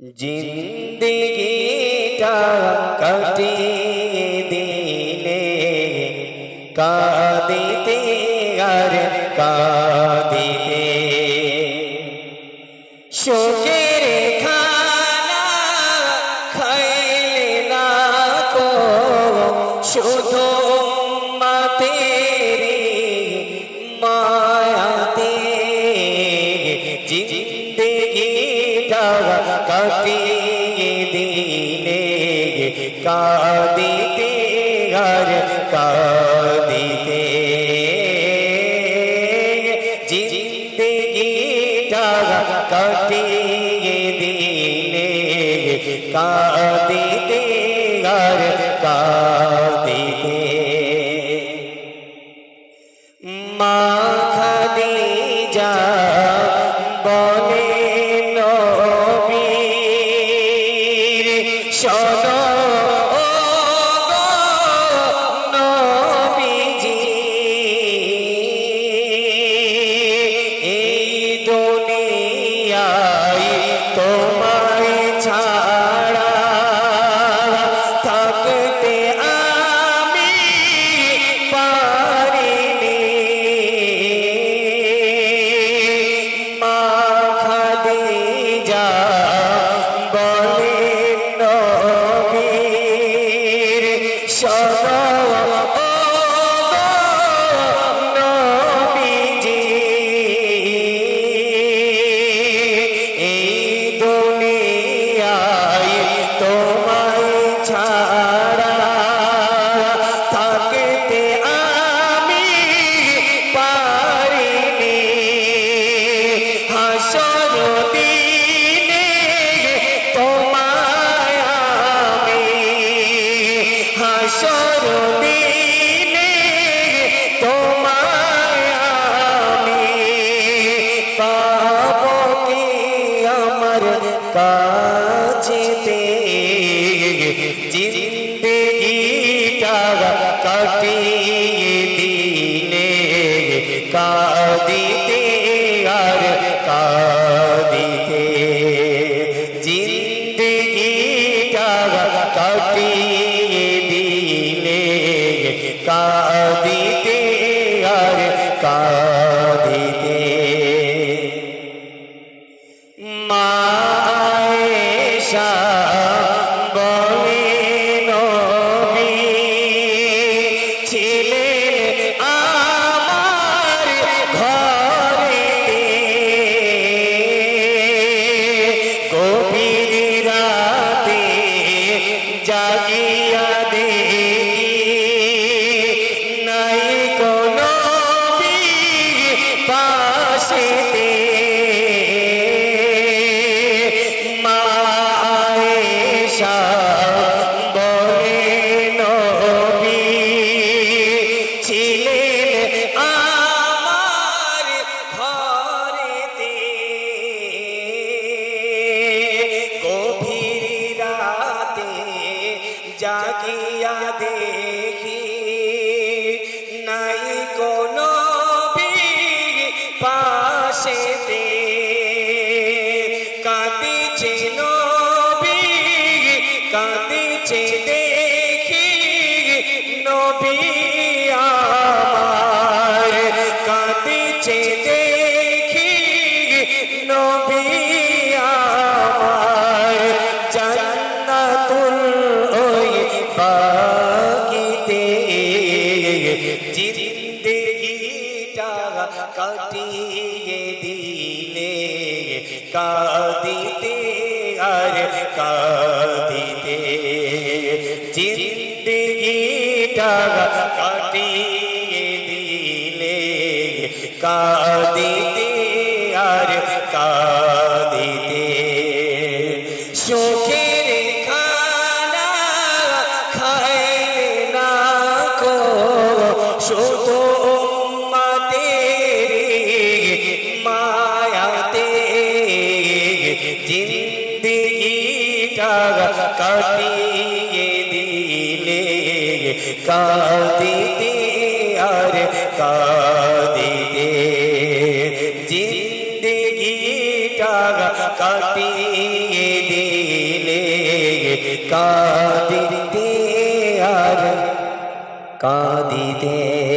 জিন্দিগিটা কাটিয়ে দিলে কাঁদিতে আর কাঁদিতে। শোকের খানা খাইলে না কো, শুধু মাতেরি মায়াতে। জিন্দেগিটা কাটিয়ে দিলে কাঁদিতে আর কাঁদিতে জিন্দেগিটা কাটিয়ে দিলে কাঁদিতে আর কাঁদিতে কাছেতে জিন্দগিটা কাটিয়ে দিলে কাঁদিতে আর কাঁদিতে। জিন্দগিটা কাটিয়ে দিলে কাঁদিতে सा জাগিয়া দেখি নাই কোনো পাশেতে বাগিতে জিন্দেগিটা কাটিয়ে দিলে কাঁদিতে আর কাঁদিতে। জিন্দেগিটা কাটিয়ে দিলে কাঁদিতে কাঁদিতে আর কাঁদিতে। জিন্দিগিটা কাটিয়ে দিলে কাঁদিতে আর কাঁদিতে।